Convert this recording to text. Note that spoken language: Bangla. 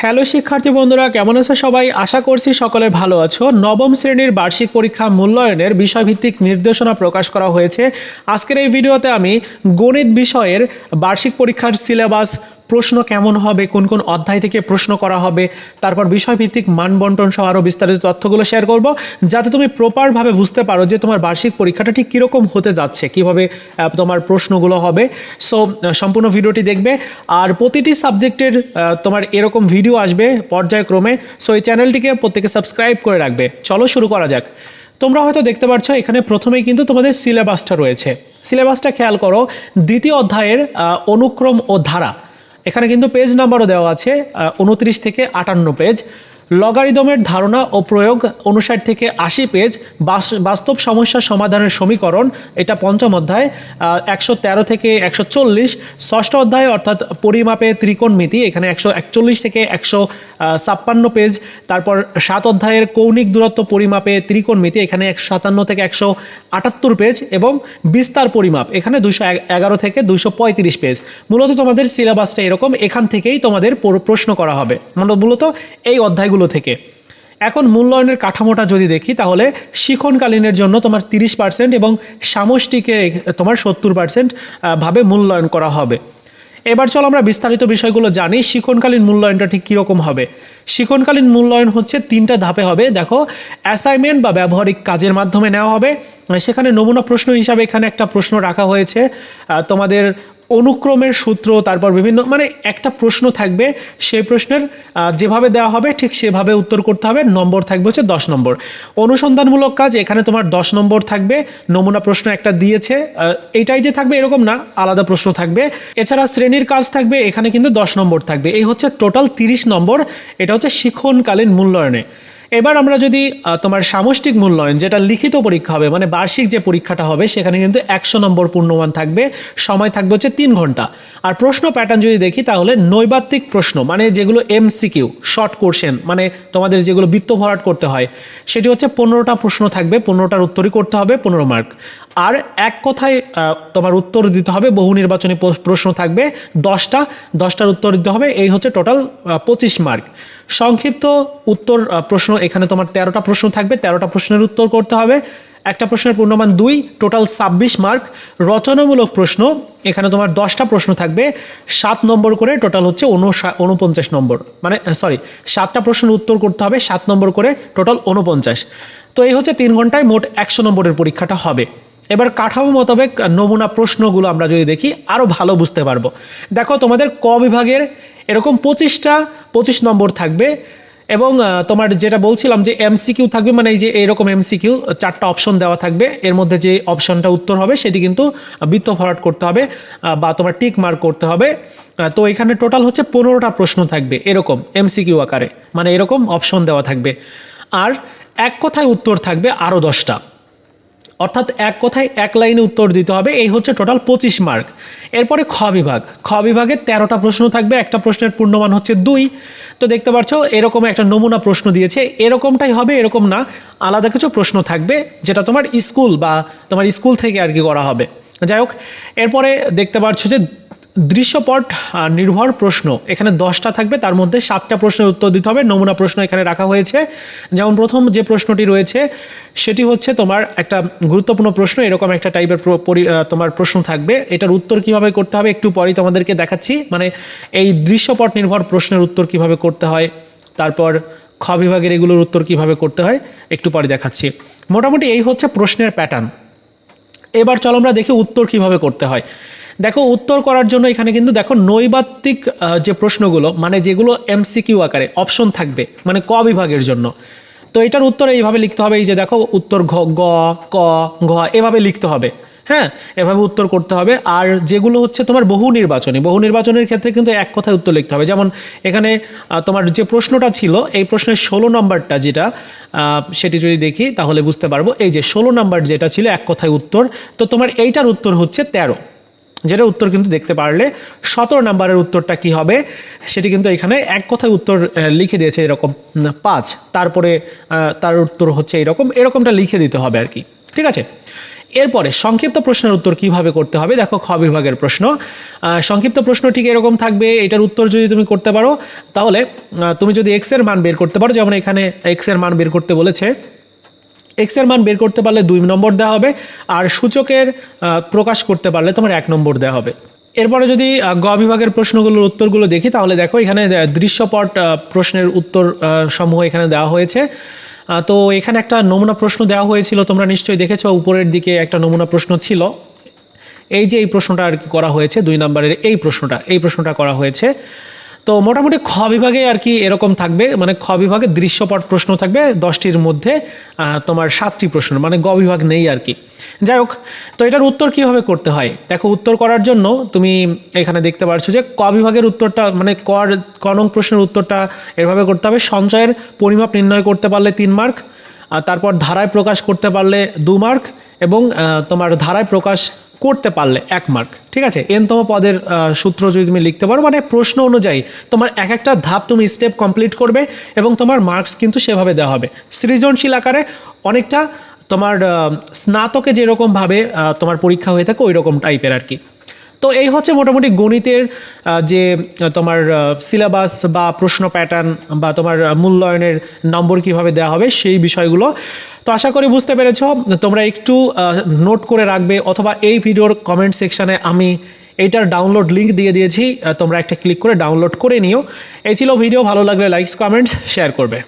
হ্যালো শিক্ষার্থী বন্ধুরা, কেমন আছে সবাই? আশা করছি সকলে ভালো আছো। নবম শ্রেণির বার্ষিক পরীক্ষা মূল্যায়নের বিষয়ভিত্তিক নির্দেশনা প্রকাশ করা হয়েছে। আজকের এই ভিডিওতে আমি গণিত বিষয়ের বার্ষিক পরীক্ষার সিলেবাস প্রশ্ন কেমন হবে, কোন কোন অধ্যায় থেকে প্রশ্ন করা হবে, তারপর বিষয়ভিত্তিক মানবন্টন সহ আরও বিস্তারিত তথ্যগুলো শেয়ার করব, যাতে তুমি প্রপারভাবে বুঝতে পারো যে তোমার বার্ষিক পরীক্ষাটা ঠিক কীরকম হতে যাচ্ছে, কীভাবে তোমার প্রশ্নগুলো হবে। সো সম্পূর্ণ ভিডিওটি দেখবে, আর প্রতিটি সাবজেক্টের তোমার এরকম ভিডিও আসবে পর্যায়ক্রমে। সো এই চ্যানেলটিকে প্রত্যেকে সাবস্ক্রাইব করে রাখবে। চলো শুরু করা যাক। তোমরা হয়তো দেখতে পাচ্ছ এখানে প্রথমেই কিন্তু তোমাদের সিলেবাসটা রয়েছে। সিলেবাসটা খেয়াল করো, দ্বিতীয় অধ্যায়ের অনুক্রম ও ধারা। এখানে কিন্তু পেজ নাম্বারও দেওয়া আছে উনত্রিশ থেকে আটান্ন পেজ লগারিদমের ধারণা ও প্রয়োগ উনষাট থেকে আশি পেজ বাস্তব সমস্যা সমাধানের সমীকরণ, এটা পঞ্চম অধ্যায় একশো তেরো থেকে একশো চল্লিশ, ষষ্ঠ অধ্যায় অর্থাৎ পরিমাপে ত্রিকোণমিতি এখানে একশো একচল্লিশ থেকে একশো ছাপ্পান্ন পেজ, তারপর সাত অধ্যায়ের কৌণিক দূরত্ব পরিমাপে ত্রিকোণমিতি এখানে একশো সাতান্ন থেকে একশো আটাত্তর পেজ এবং বিস্তার পরিমাপ, এখানে দুশো এগারো থেকে দুশো পঁয়ত্রিশ পেজ। মূলত তোমাদের সিলেবাসটা এরকম, এখান থেকেই তোমাদের প্রশ্ন করা হবে। মানে মূলত এই অধ্যায়গুলো থেকে। এখন মূল্যায়নের কাঠামোটা যদি দেখি, তাহলে শিখনকালীনের জন্য তোমার তিরিশ পার্সেন্ট এবং সামষ্টিকে তোমার সত্তর পার্সেন্ট ভাবে মূল্যায়ন করা হবে। এবার চলো আমরা বিস্তারিত বিষয়গুলো জানি, শিখনকালীন মূল্যায়নটা ঠিক কীরকম হবে। শিখনকালীন মূল্যায়ন হচ্ছে তিনটা ধাপে হবে। দেখো অ্যাসাইনমেন্ট বা ব্যবহারিক কাজের মাধ্যমে নেওয়া হবে। সেখানে নমুনা প্রশ্ন হিসাবে এখানে একটা প্রশ্ন রাখা হয়েছে। তোমাদের অনুক্রমের সূত্র, তারপর বিভিন্ন মানে একটা প্রশ্ন থাকবে, সেই প্রশ্নের যেভাবে দেওয়া হবে, ঠিক সেভাবে উত্তর করতে হবে, নম্বর থাকবে হচ্ছে দশ নম্বর। অনুসন্ধানমূলক কাজ, এখানে তোমার দশ নম্বর থাকবে, নমুনা প্রশ্ন একটা দিয়েছে এটাই যে থাকবে এরকম না, আলাদা প্রশ্ন থাকবে। এছাড়া শ্রেণির কাজ থাকবে, এখানে কিন্তু দশ নম্বর থাকবে। এই হচ্ছে টোটাল তিরিশ নম্বর, এটা হচ্ছে শিক্ষণকালীন মূল্যায়নে। এবার আমরা যদি তোমার সামষ্টিক মূল্যায়ন, যেটা লিখিত পরীক্ষা হবে মানে বার্ষিক যে পরীক্ষাটা হবে, সেখানে কিন্তু একশো নম্বর পূর্ণমান থাকবে, সময় থাকবে হচ্ছে তিন ঘণ্টা। আর প্রশ্ন প্যাটার্ন যদি দেখি, তাহলে নৈবাত্তিক প্রশ্ন মানে যেগুলো এমসিকিউ শর্ট কোর্শন মানে তোমাদের যেগুলো বৃত্ত ভরাট করতে হয়, সেটি হচ্ছে পনেরোটা প্রশ্ন থাকবে, পনেরোটার উত্তরই করতে হবে, পনেরো মার্ক আর এক কথায় তোমার উত্তর দিতে হবে, বহু নির্বাচনী প্রশ্ন থাকবে, দশটা, দশটার উত্তর দিতে হবে, এই হচ্ছে টোটাল পঁচিশ মার্ক সংক্ষিপ্ত উত্তর প্রশ্ন, এখানে তোমার তেরোটা প্রশ্ন থাকবে, তেরোটা প্রশ্নের উত্তর করতে হবে। একটা প্রশ্নের পূর্ণমান দুই টোটাল ছাব্বিশ মার্ক রচনামূলক প্রশ্ন, এখানে তোমার দশটা প্রশ্ন থাকবে, সাত নম্বর করে টোটাল হচ্ছে উনপঞ্চাশ নম্বর। মানে সরি সাতটা প্রশ্নের উত্তর করতে হবে, সাত নম্বর করে টোটাল উনপঞ্চাশ। তো এই হচ্ছে তিন ঘন্টায় মোট একশো নম্বরের পরীক্ষাটা হবে। এবার কাঠামো মোতাবেক নমুনা প্রশ্নগুলো আমরা যদি দেখি আরও ভালো বুঝতে পারব। দেখো, তোমাদের ক বিভাগের এরকম পঁচিশটা, পঁচিশ নম্বর থাকবে এবং তোমার যেটা বলছিলাম যে এমসিকিউ থাকবে মানে এই যে এরকম এমসিকিউ, চারটা অপশন দেওয়া থাকবে। এর মধ্যে যে অপশনটা উত্তর হবে, সেটি কিন্তু বৃত্ত ভরাট করতে হবে বা তোমার টিক মার্ক করতে হবে। তো এখানে টোটাল হচ্ছে পনেরোটা প্রশ্ন থাকবে এরকম এমসিকিউ আকারে মানে এরকম অপশন দেওয়া থাকবে। আর এক কথায় উত্তর থাকবে আরও দশটা। অর্থাৎ এক কথায় এক লাইনে উত্তর দিতে হবে। এই হচ্ছে টোটাল পঁচিশ মার্ক। এরপরে খ বিভাগ। খ বিভাগে তেরোটা প্রশ্ন থাকবে। একটা প্রশ্নের পূর্ণমান হচ্ছে দুই। তো দেখতে পাচ্ছ, এরকম একটা নমুনা প্রশ্ন দিয়েছে। এরকমটাই হবে, এরকম না। আলাদা কিছু প্রশ্ন থাকবে, যেটা তোমার স্কুল বা তোমার স্কুল থেকে আর কি করা হবে। যাই হোক, এরপরে দেখতে পাচ্ছ যে দৃশ্যপট নির্ভর প্রশ্ন। এখানে দশটা থাকবে, তার মধ্যে সাতটা প্রশ্নের উত্তর দিতে হবে। নমুনা প্রশ্ন এখানে রাখা হয়েছে। যেমন প্রথম যে প্রশ্নটি রয়েছে, সেটি হচ্ছে তোমার একটা গুরুত্বপূর্ণ প্রশ্ন, এরকম একটা টাইপের তোমার প্রশ্ন থাকবে। এটার উত্তর কীভাবে করতে হবে, একটু পরেই তোমাদেরকে দেখাচ্ছি। মানে এই দৃশ্যপট নির্ভর প্রশ্নের উত্তর কীভাবে করতে হয়, তারপর খ বিভাগের এগুলোর উত্তর কীভাবে করতে হয়, একটু পরে দেখাচ্ছি। মোটামুটি এই হচ্ছে প্রশ্নের প্যাটার্ন এবার চলো আমরা দেখি উত্তর কীভাবে করতে হয়। দেখো উত্তর করার জন্য এখানে কিন্তু দেখো নৈবাত্তিক যে প্রশ্নগুলো মানে যেগুলো এমসিকিউ আকারে অপশন থাকবে মানে ক বিভাগের জন্য। তো এটার উত্তর এইভাবে লিখতে হবে, এই যে দেখো উত্তর ঘ, গ, ক, ঘ, এভাবে লিখতে হবে। হ্যাঁ? এভাবে উত্তর করতে হবে। আর যেগুলো হচ্ছে তোমার বহু নির্বাচনী, বহু নির্বাচনের ক্ষেত্রে কিন্তু এক কথায় উত্তর লিখতে হবে। যেমন এখানে তোমার যে প্রশ্নটা ছিল, এই প্রশ্নের ষোলো নম্বরটা যেটা সেটি যদি দেখি, তাহলে বুঝতে পারব। এই যে ষোলো নম্বর যেটা ছিল, এক কথায় উত্তর। তো তোমার এইটার উত্তর হচ্ছে তেরো। যেটা উত্তর কিন্তু দেখতে পারলে সতেরো নাম্বারের উত্তরটা কি হবে? সেটি কিন্তু এখানে এক কথায় উত্তর লিখে দিয়েছে এরকম পাঁচ। তারপরে তার উত্তর হচ্ছে এরকম, এরকমটা লিখে দিতে হবে আর কি। ঠিক আছে? এরপরে সংক্ষিপ্ত প্রশ্নের উত্তর কীভাবে করতে হবে? দেখো, খ বিভাগের প্রশ্ন। সংক্ষিপ্ত প্রশ্ন ঠিক এরকম থাকবে, এটার উত্তর যদি তুমি করতে পারো, তাহলে তুমি যদি এক্সের মান বের করতে পারো, যেমন এখানে এক্সের মান বের করতে বলেছে এক্সের মান বের করতে পারলে দুই নম্বর দেওয়া হবে, আর সূচকের প্রকাশ করতে পারলে তোমার এক নম্বর দেওয়া হবে। এরপরে যদি গ বিভাগের প্রশ্নগুলোর উত্তরগুলো দেখি, তাহলে দেখো এখানে দৃশ্যপট প্রশ্নের উত্তর সমূহ এখানে দেওয়া হয়েছে। তো এখানে একটা নমুনা প্রশ্ন দেওয়া হয়েছিল, তোমরা নিশ্চয়ই দেখেছ, উপরের দিকে একটা নমুনা প্রশ্ন ছিল। এই যে এই প্রশ্নটা আর কি করা হয়েছে, দুই নম্বরের এই প্রশ্নটা এই প্রশ্নটা করা হয়েছে। তো মোটামুটি খ বিভাগে আর কি এরকম থাকবে। মানে খ বিভাগে দৃশ্যপট প্রশ্ন থাকবে, দশটির মধ্যে তোমার সাতটি প্রশ্ন মানে গ বিভাগ নেই আর কি। যাই হোক, তো এটার উত্তর কীভাবে করতে হয়? দেখো, উত্তর করার জন্য তুমি এখানে দেখতে পারছ যে ক বিভাগের উত্তরটা মানে কর কনং প্রশ্নের উত্তরটা এভাবে করতে হবে। সঞ্চয়ের পরিমাপ নির্ণয় করতে পারলে তিন মার্ক, আর তারপর ধারায় প্রকাশ করতে পারলে দু মার্ক এবং তোমার ধারায় প্রকাশ করতে পারলে এক মার্ক ঠিক আছে? এনতম পদের সূত্র যদি তুমি লিখতে পারো মানে প্রশ্ন অনুযায়ী তোমার এক একটা ধাপ তুমি স্টেপ কমপ্লিট করবে এবং তোমার মার্কস কিন্তু সেভাবে দেওয়া হবে। সৃজনশীল আকারে অনেকটা তোমার স্নাতকে যেরকমভাবে তোমার পরীক্ষা হয়ে থাকে ওই রকম টাইপের আর কি। তো এই হচ্ছে মোটামুটি গণিতের যে তোমার সিলেবাস বা প্রশ্ন প্যাটার্ন বা তোমার মূল্যায়নের নম্বর কীভাবে দেওয়া হবে সেই বিষয়গুলো। তো আশা করি বুঝতে পেরেছ, তোমরা একটু নোট করে রাখবে অথবা এই ভিডিওর কমেন্ট সেকশানে আমি এইটার ডাউনলোড লিঙ্ক দিয়ে দিয়েছি তোমরা একটা ক্লিক করে ডাউনলোড করে নিও। এই ছিল ভিডিও, ভালো লাগলে লাইকস কমেন্টস শেয়ার করবে।